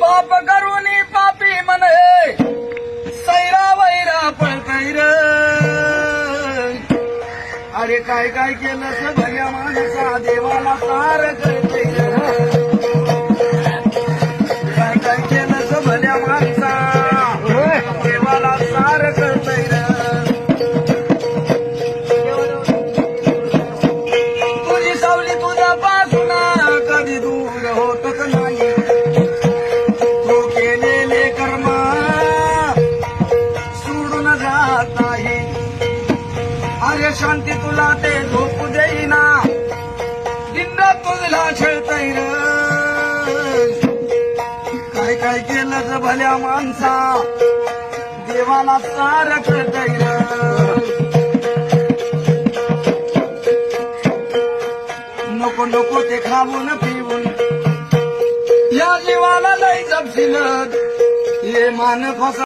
पाप करून पापी म्हणे सैरा वैरा पळतैर अरे काय काय केलं सगळ्या माणसा देवाला सार करते जात नाही. अरे शांती तुला ते झोपू देईना. दिंड तुझला खेळतय काय काय केलं भल्या माणसा? देवाला सार खेळतय नको नको ते खाऊन पिऊन. या जीवाला लई जपशील. ये मान फस